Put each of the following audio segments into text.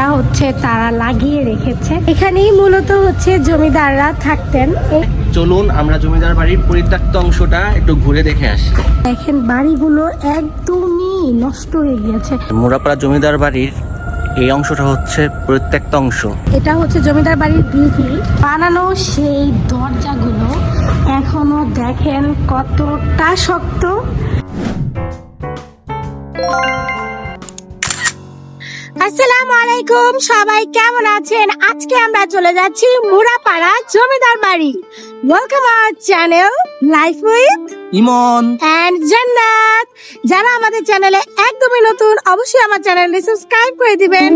গেটটা হচ্ছে তারা লাগিয়ে রেখেছে। এখানেই মূলত হচ্ছে জমিদাররা থাকতেন। চলুন আমরা জমিদার বাড়ির পরিত্যক্ত অংশটা একটু ঘুরে দেখে আসি। দেখেন বাড়িগুলো একদমই নষ্ট হয়ে গিয়েছে। মোরাপাড়া জমিদার বাড়ির এই অংশটা হচ্ছে পরিত্যক্ত অংশ। এটা হচ্ছে জমিদার বাড়ির দিঘি বানানো সেই দরজাগুলো এখনও দেখেন কতটা শক্ত। আসসালামু আলাইকুম সবাই কেমন আছেন? আজকে আমরা চলে যাচ্ছি মুরাপাড়া জমিদার বাড়ি। Welcome our channel life with Emon. And Jannat যারা আমাদের চ্যানেলে একদমই নতুন অবশ্যই আমার চ্যানেলটি সাবস্ক্রাইব করে দিবেন।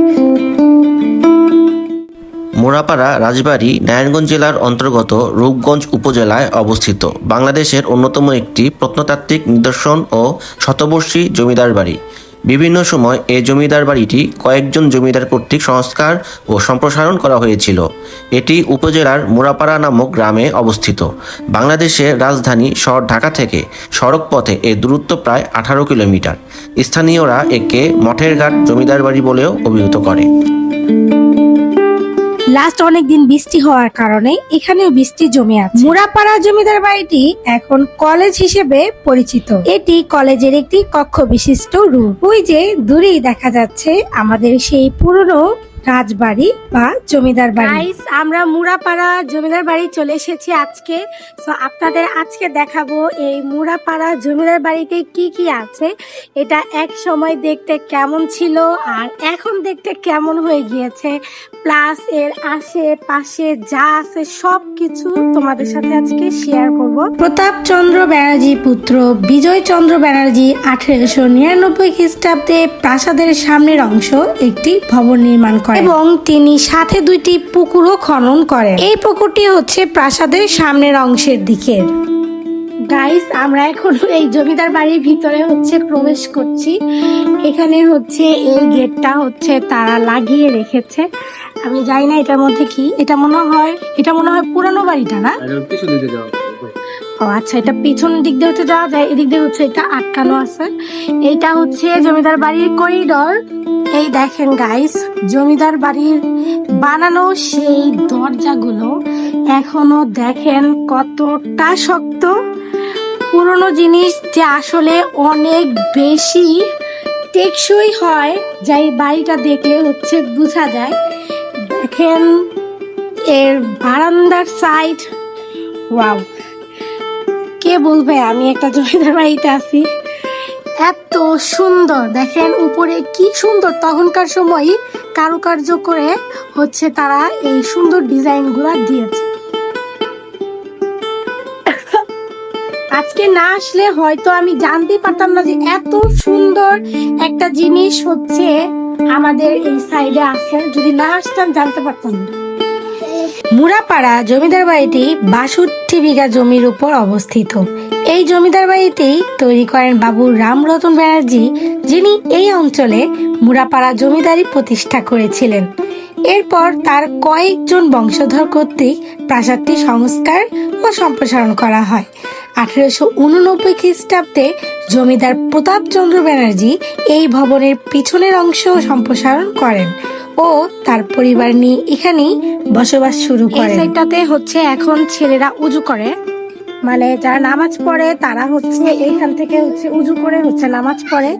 মোরাপাড়া রাজবাড়ি নারায়ণগঞ্জ জেলার অন্তর্গত রূপগঞ্জ উপজেলায় অবস্থিত। বাংলাদেশের অন্যতম একটি প্রত্নতাত্ত্বিক নিদর্শন ও শতবর্ষী জমিদার বাড়ি। বিভিন্ন সময় এ জমিদার বাড়িটি কয়েকজন জমিদার কর্তৃক সংস্কার ও সম্প্রসারণ করা হয়েছিল। এটি উপজেলার মোরাপাড়া নামক গ্রামে অবস্থিত। বাংলাদেশের রাজধানী শহর ঢাকা থেকে সড়ক পথে এর দূরত্ব প্রায় আঠারো কিলোমিটার। স্থানীয়রা একে মঠের ঘাট জমিদার বাড়ি বলেও অভিহিত করে। লাস্ট অনেক দিন বৃষ্টি হওয়ার কারণে এখানেও বৃষ্টি জমে আছে। মুরাপাড়া জমিদার বাড়িটি এখন কলেজ হিসেবে পরিচিত। এটি কলেজের একটি কক্ষ বিশিষ্ট রূপ ওই যে দূরেই দেখা যাচ্ছে আমাদের সেই পুরনো রাজবাড়ি বা জমিদার বাড়ি? আমরা মুরাপাড়া জমিদার বাড়ি চলে এসেছি আজকে। তো আপনাদের আজকে দেখাবো এই মুরাপাড়া জমিদার বাড়িতে কি কি আছে। এটা এক সময় দেখতে কেমন ছিল আর এখন দেখতে কেমন হয়ে গিয়েছে। প্লাস এর আশেপাশে যা আছে সব কিছু তোমাদের সাথে আজকে শেয়ার করব। প্রতাপ চন্দ্র ব্যানার্জি পুত্র বিজয় চন্দ্র ব্যানার্জি আঠেরোশো নিরানব্বই খ্রিস্টাব্দে প্রাসাদের সামনের অংশ একটি ভবন নির্মাণ করেন। এবং তিনি সাথে দুইটি পুকুরও খনন করেন। এই পুকুরটি হচ্ছে প্রাসাদের সামনের অংশের দিকের। গাইস আমরা এখন এই জমিদার বাড়ির ভিতরে হচ্ছে প্রবেশ করছি। এখানে হচ্ছে এই গেটটা হচ্ছে তারা লাগিয়ে রেখেছে। আমি জানি না এটার মধ্যে কি। এটা মনে হয় এটা মনে হয় পুরানো বাড়িটা না? ও আচ্ছা এটা পিছন দিক দিয়ে হচ্ছে যাওয়া যায়। এদিক দিয়ে হচ্ছে এটা আটকানো আছে। এটা হচ্ছে জমিদার বাড়ির করিডর এই দেখেন গাইস জমিদার বাড়ির বানানো সেই দরজাগুলো এখনও দেখেন কতটা শক্ত। পুরনো জিনিস যে আসলে অনেক বেশি টেকসই হয় যা এই বাড়িটা দেখলে হচ্ছে বোঝা যায়। দেখেন, এর বারান্দার সাইড ওয়াও কে বলবে? আমি একটা জমিদার বাড়িতে আছি। এত সুন্দর। দেখেন উপরে কি সুন্দর। তখনকার সময় কারুকার্য করে হচ্ছে তারা এই সুন্দর ডিজাইনগুলা দিয়েছে। আজকে না আসলে হয়তো আমি জানতেই পারতাম না যে এত সুন্দর একটা জিনিস হচ্ছে আমাদের এই সাইডে আছে। যদি না আসতাম জানতে পারতাম না। মুরাপাড়া জমিদার বাড়িটি বাষট্টি বিঘা জমির উপর অবস্থিত। এই জমিদার বাড়িতেই তৈরি করেন বাবু রামরতন ব্যানার্জি, যিনি এই অঞ্চলে মুরাপাড়া জমিদারি প্রতিষ্ঠা করেছিলেন। এরপর তার কয়েকজন বংশধর কর্তৃক প্রাসাদটি সংস্কার ও সম্প্রসারণ করা হয়। আঠেরোশো উননব্বই খ্রিস্টাব্দে জমিদার প্রতাপচন্দ্র ব্যানার্জি এই ভবনের পিছনের অংশ সম্প্রসারণ করেন ও তার পরিবার নিয়ে এখানেই বসবাস শুরু করে সাইডটাতে হচ্ছে এখন ছেলেরা উজু করে। মানে যারা নামাজ পড়ে, তারা হচ্ছে এইখান থেকে হচ্ছে উজু করে হচ্ছে নামাজ পড়ে।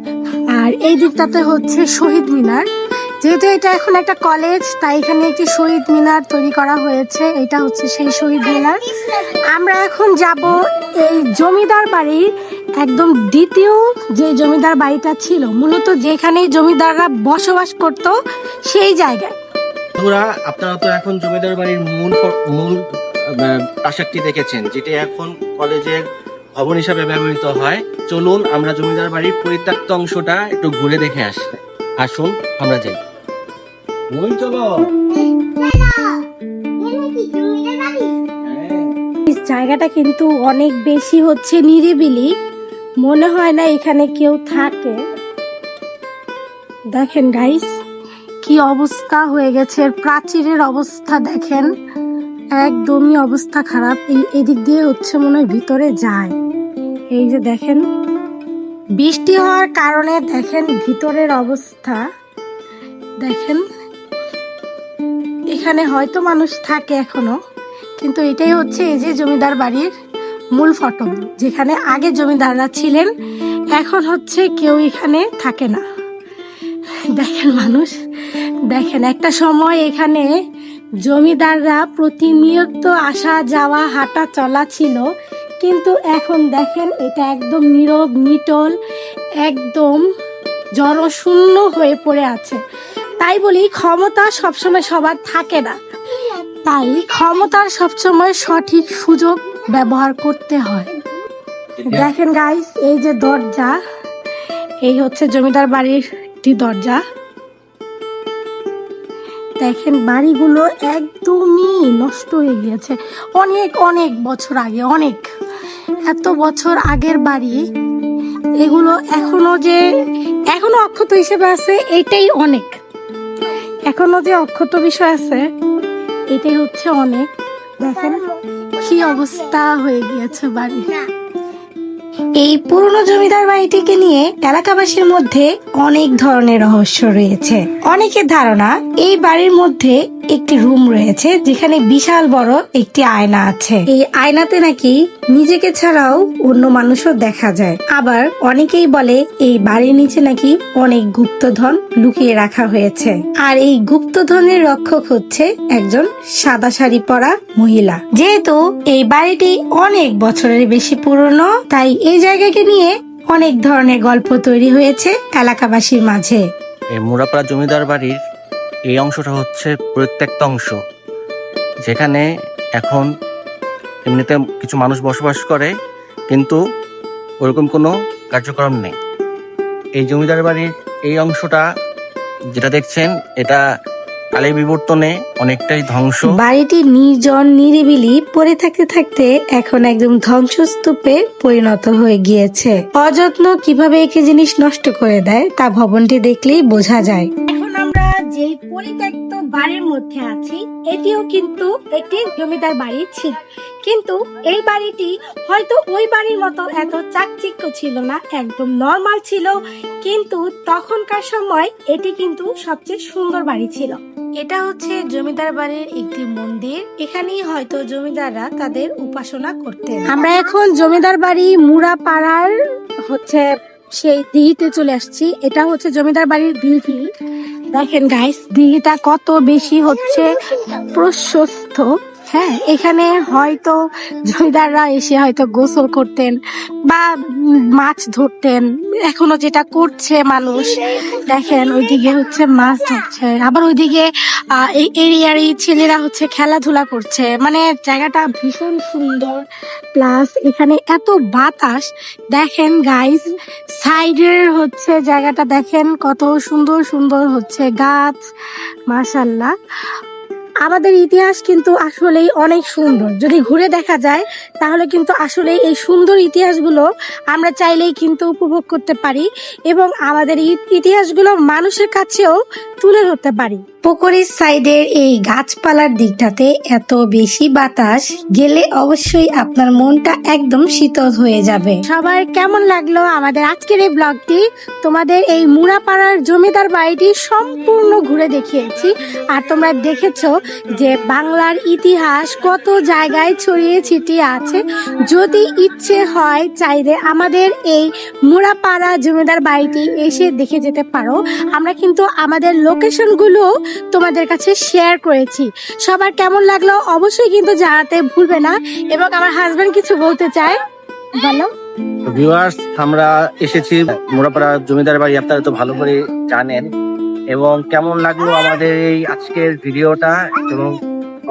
আর এই দিকটাতে হচ্ছে শহীদ মিনার। যেহেতু এটা এখন একটা কলেজ, তাই এখানে একটি শহীদ মিনার তৈরি করা হয়েছে। এটা হচ্ছে সেই শহীদ মিনার। আমরা এখন যাব এই জমিদার বাড়ির একদম দ্বিতীয় যে জমিদার বাড়িটা ছিল, মূলত যেখানে জমিদাররা বসবাস করত, সেই জায়গায়। আপনারা তো এখন জমিদার বাড়ির মূল মূল প্রাসাদটি দেখেছেন যেটি এখন কলেজের ভবন হিসাবে ব্যবহৃত হয়। চলুন আমরা জমিদার বাড়ির পরিত্যক্ত অংশটা একটু ঘুরে দেখে আসি আসুন আমরা যাই। চলো জায়গাটা কিন্তু অনেক বেশি হচ্ছে নিরিবিলি। মনে হয় না এখানে কেউ থাকে। দেখেন গাইস কি অবস্থা হয়ে গেছে প্রাচীরের অবস্থা দেখেন। একদমই অবস্থা খারাপ। এই এদিক দিয়ে হচ্ছে মনে হয় ভিতরে যায়। এই যে দেখেন, বৃষ্টি হওয়ার কারণে দেখেন ভিতরের অবস্থা। দেখেন, এখানে হয়তো মানুষ থাকে এখনও, কিন্তু এটাই হচ্ছে এই যে জমিদার বাড়ির মূল ফটক যেখানে আগে জমিদাররা ছিলেন, এখন হচ্ছে কেউ এখানে থাকে না। দেখেন মানুষ, দেখেন একটা সময় এখানে জমিদাররা প্রতিনিয়ত আসা যাওয়া হাঁটা চলা ছিল কিন্তু এখন দেখেন এটা একদম নীরব নিটল একদম জনশূন্য হয়ে পড়ে আছে। তাই বলি ক্ষমতা সবসময় সবার থাকে না। তাই ক্ষমতার সবসময় সঠিক সুযোগ ব্যবহার করতে হয়। দেখেন গাইস এই যে দরজা এই হচ্ছে জমিদার বাড়ির একটি দরজা। দেখেন, বাড়িগুলো একদমই নষ্ট হয়ে গিয়েছে। অনেক অনেক বছর আগে, অনেক। এত বছর আগের বাড়ি, এগুলো এখনও যে, এখনও অক্ষত হিসেবে আছে, এটাই অনেক। এখনও যে অক্ষত বিষয় আছে, এটাই হচ্ছে অনেক। দেখেন, কি অবস্থা হয়ে গিয়েছে বাড়ি। এই পুরনো জমিদার বাড়িটিকে নিয়ে এলাকাবাসীর মধ্যে অনেক ধরনের রহস্য রয়েছে। অনেকের ধারণা এই বাড়ির মধ্যে একটি রুম রয়েছে, যেখানে বিশাল বড় একটি আয়না আছে। এই আয়নাতে নাকি নিজেকে ছাড়াও অন্য মানুষও দেখা যায়। আবার অনেকেই বলে এই বাড়ির নিচে নাকি অনেক গুপ্তধন লুকিয়ে রাখা হয়েছে। আর এই গুপ্তধনের রক্ষক হচ্ছে একজন সাদা শাড়ি পরা মহিলা। যেহেতু এই বাড়িটি অনেক বছরের বেশি পুরনো, তাই এই জায়গাকে নিয়ে অনেক ধরনের গল্প তৈরি হয়েছে এলাকাবাসীর মাঝে। এই মুরাপাড়া জমিদার বাড়ির এই অংশটা হচ্ছে পরিত্যক্ত অংশ। যেখানে এখন এমনিতে কিছু মানুষ বসবাস করে, কিন্তু ওরকম কোনো কার্যক্রম নেই। এই জমিদার বাড়ির এই অংশটা যেটা দেখছেন, এটা কালের বিবর্তনে অনেকটাই ধ্বংস। বাড়িটি নির্জন নিরিবিলি পড়ে থাকতে থাকতে এখন একদম ধ্বংসস্তূপে পরিণত হয়ে গিয়েছে। অযত্ন কীভাবে একে জিনিস নষ্ট করে দেয় তা ভবনটি দেখলেই বোঝা যায়। এখন আমরা যে পরিত্যক্ত বাড়ির মধ্যে আছি, এটিও কিন্তু একটি জমিদার বাড়ি ছিল। কিন্তু এই বাড়িটি হয়তো ওই বাড়ির মতো এত চাকচিক্য ছিল না, একদম নর্মাল ছিল। কিন্তু তখনকার সময় এটি কিন্তু সবচেয়ে সুন্দর বাড়ি ছিল। এটা হচ্ছে জমিদার বাড়ির একটি মন্দির। এখানেই হয়তো জমিদাররা তাদের উপাসনা করতেন। আমরা এখন জমিদার বাড়ি মুড়াপাড়ার হচ্ছে সেই দিঘিতে চলে আসছি। এটা হচ্ছে জমিদার বাড়ির দিঘি। দেখেন গাইস দিঘিটা কত বেশি হচ্ছে প্রশস্ত। হ্যাঁ এখানে হয়তো জমিদাররা এসে হয়তো গোসল করতেন বা মাছ ধরতেন। এখনও যেটা করছে মানুষ, দেখেন, ওইদিকে হচ্ছে মাছ ধরছে। আবার ওইদিকে এই এরিয়ার এই ছেলেরা হচ্ছে খেলাধুলা করছে। মানে জায়গাটা ভীষণ সুন্দর। প্লাস এখানে এত বাতাস। দেখেন গাইস সাইডের হচ্ছে জায়গাটা দেখেন কত সুন্দর সুন্দর হচ্ছে গাছ। মাশাল্লাহ। আমাদের ইতিহাস কিন্তু আসলেই অনেক সুন্দর। যদি ঘুরে দেখা যায়, তাহলে কিন্তু আসলে এই সুন্দর ইতিহাসগুলো আমরা চাইলেই কিন্তু উপভোগ করতে পারি এবং আমাদের ইতিহাসগুলো মানুষের কাছেও তুলে ধরতে পারি। পুকুরের সাইডের এই গাছপালার দিকটাতে এত বেশি বাতাস গেলে অবশ্যই আপনার মনটা একদম শীতল হয়ে যাবে। সবার কেমন লাগল আমাদের আজকের এই ব্লগটি? তোমাদের এই মুড়াপাড়ার জমিদার বাড়িটি সম্পূর্ণ ঘুরে দেখিয়েছি। আর তোমরা দেখেছ যে বাংলার ইতিহাস কত জায়গায় ছড়িয়ে ছিটিয়ে আছে। যদি ইচ্ছে হয় চাইলে আমাদের এই মুড়াপাড়া জমিদার বাড়িটি এসে দেখে যেতে পারো। আমরা কিন্তু আমাদের লোকেশনগুলো তোমাদের কাছে শেয়ার করেছি। সবার কেমন লাগল অবশ্যই কিন্তু জানাতে ভুলবে না এবং আমার হাজবেন্ড কিছু বলতে চায়, বলো। ভিউয়ার্স আমরা এসেছি মোড়াপাড়া জমিদার বাড়ি, আপনারা তো ভালো করে জানেন। এবং কেমন লাগল আমাদের এই আজকের ভিডিওটা এবং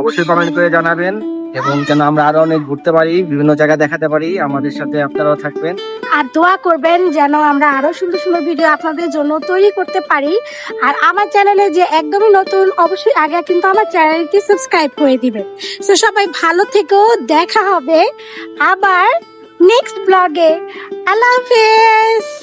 অবশ্যই কমেন্ট করে জানাবেন। এবং যেন আমরা আরও অনেক ঘুরতে পারি, বিভিন্ন জায়গা দেখাতে পারি। আমাদের সাথে আপনারাও থাকবেন। আর দোয়া করবেন যেন আমরা আরও সুন্দর সুন্দর ভিডিও আপনাদের জন্য তৈরি করতে পারি। আর আমার চ্যানেলে যে একদমই নতুন, অবশ্যই আগে কিন্তু আমার চ্যানেলটি সাবস্ক্রাইব করে দিবেন। তো সবাই ভালো থেকেও দেখা হবে আবার নেক্সট ব্লগে আল্লাহ হাফেজ!